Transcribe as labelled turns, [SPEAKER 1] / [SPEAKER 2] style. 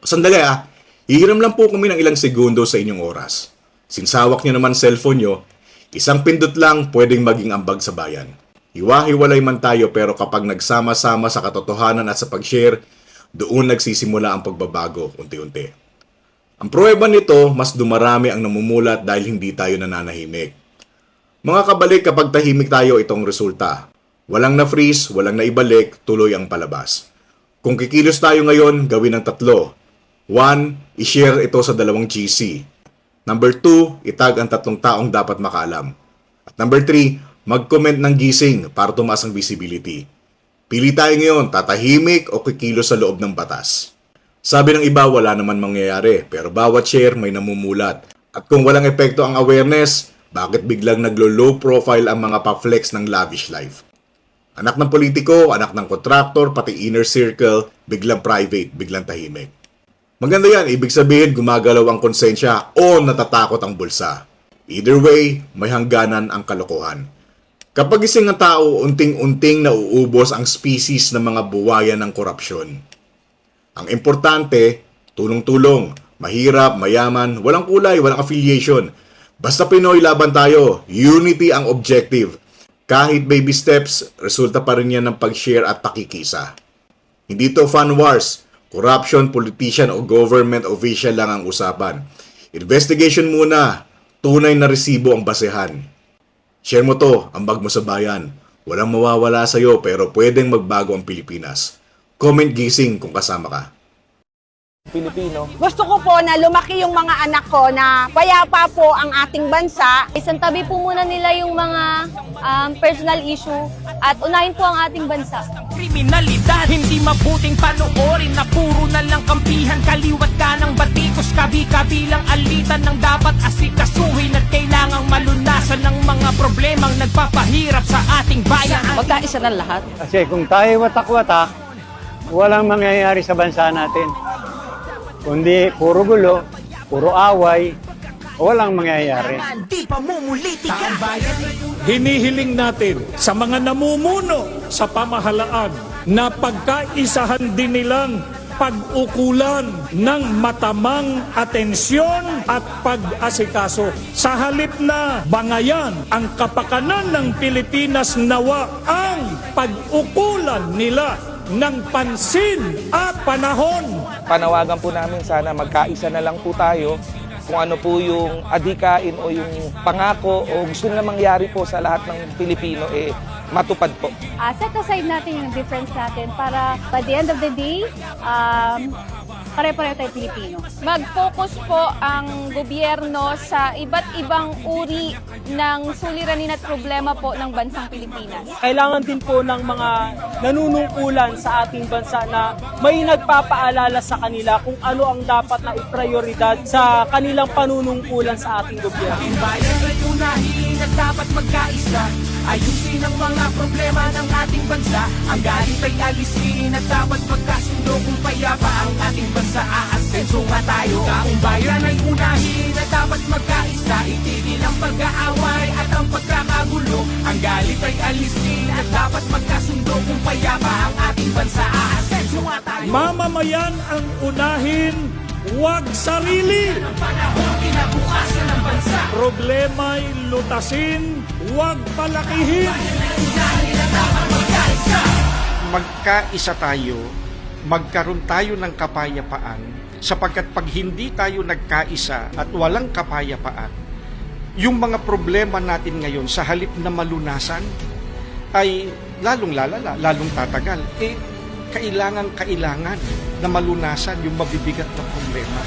[SPEAKER 1] Sandali ah, hihiram lang po kami ng ilang segundo sa inyong oras. Sinsawak nyo naman cellphone nyo, isang pindot lang pwedeng maging ambag sa bayan. Hiwa-hiwalay man tayo pero kapag nagsama-sama sa katotohanan at sa pag-share, doon nagsisimula ang pagbabago unti-unti. Ang pruweba nito, mas dumarami ang namumulat dahil hindi tayo nananahimik. Mga kabalik kapag tahimik tayo itong resulta. Walang na-freeze, walang naibalik, tuloy ang palabas. Kung kikilos tayo ngayon, gawin ng tatlo. One, i-share ito sa dalawang GC. Number two, itag ang tatlong taong dapat makaalam. At number three, mag-comment ng gising para tumaas ang visibility. Pili tayo ngayon, tatahimik o kikilos sa loob ng batas. Sabi ng iba, wala naman mangyayari, pero bawat share may namumulat. At kung walang epekto ang awareness, bakit biglang naglo-low profile ang mga pa-flex ng lavish life? Anak ng politiko, anak ng kontraktor, pati inner circle, biglang private, biglang tahimik. Maganda yan, ibig sabihin gumagalaw ang konsensya o natatakot ang bulsa. Either way, may hangganan ang kalokohan. Kapag ising ang tao, unting-unting nauubos ang species ng mga buwaya ng korupsyon. Ang importante, tulong-tulong, mahirap, mayaman, walang kulay, walang affiliation. Basta Pinoy laban tayo, unity ang objective. Kahit baby steps, resulta pa rin yan ng pag-share at pakikisa. Hindi to fan wars, corruption, politician o government official lang ang usapan. Investigation muna, tunay na resibo ang basehan. Share mo to, ambag mo sa bayan. Walang mawawala sa'yo pero pwedeng magbago ang Pilipinas. Comment gising kung kasama ka.
[SPEAKER 2] Pilipino.
[SPEAKER 3] Gusto ko po na lumaki yung mga anak ko na payapa po ang ating bansa.
[SPEAKER 4] Isang tabi po muna nila yung mga um, personal issue at unahin po ang ating bansa.
[SPEAKER 5] Kriminalidad, hindi mabuting panoorin na puro na lang kampihan Kaliwat ka ng batikos, kabi-kabilang alitan ng dapat asikasuhin At kailangang malunasan ng mga problemang nagpapahirap sa ating bayan
[SPEAKER 3] Magkaisa ng lahat.
[SPEAKER 6] Kasi kung tayo watak-watak, walang mangyayari sa bansa natin. Kundi puro gulo, puro away, walang mangyayari.
[SPEAKER 5] Di pa mumulitika
[SPEAKER 7] hinihiling natin sa mga namumuno sa pamahalaan na pagkaisahan din nilang pag-ukulan ng matamang atensyon at pag-asikaso. Sa halip na bangayan ang kapakanan ng Pilipinas nawa ang pag-ukulan nila ng pansin at panahon.
[SPEAKER 2] Panawagan po namin sana magkaisa na lang po tayo kung ano po yung adhikain o yung pangako o gusto na mangyari po sa lahat ng Pilipino eh matupad po.
[SPEAKER 4] Uh, set aside natin yung difference natin para by the end of the day, um, pare-pareho tayo Pilipino.
[SPEAKER 8] mag-focus po ang gobyerno sa iba't ibang uri ng suliranin at problema po ng bansang Pilipinas.
[SPEAKER 9] kailangan din po ng mga nanunungkulan sa ating bansa na may nagpapaalala sa kanila kung ano ang dapat na iprioridad sa kanilang panunungkulan sa ating gobyerno.
[SPEAKER 5] Ating bayan ay unahin at dapat magkaisa Ayusin ang mga problema ng ating bansa Ang galit ay alisin tayo. Taong bayan ay unahin at dapat magkaisa. Itigil ang pag-aaway at ang pagkakagulo. Ang galit ay alisin at dapat magkasundo Kung payapa ang ating bansa. Aasenso nga tayo.
[SPEAKER 7] Mamamayan ang unahin, huwag sarili.
[SPEAKER 5] Ang panahon kinabukasan ng bansa.
[SPEAKER 7] Problema'y lutasin, huwag palakihin.
[SPEAKER 10] magkaisa tayo, magkaroon tayo ng kapayapaan, sapagkat pag hindi tayo nagkaisa at walang kapayapaan, yung mga problema natin ngayon sa halip na malunasan ay lalong lalala, lalong tatagal. Eh, kailangan kailangan na malunasan yung mabibigat na problema.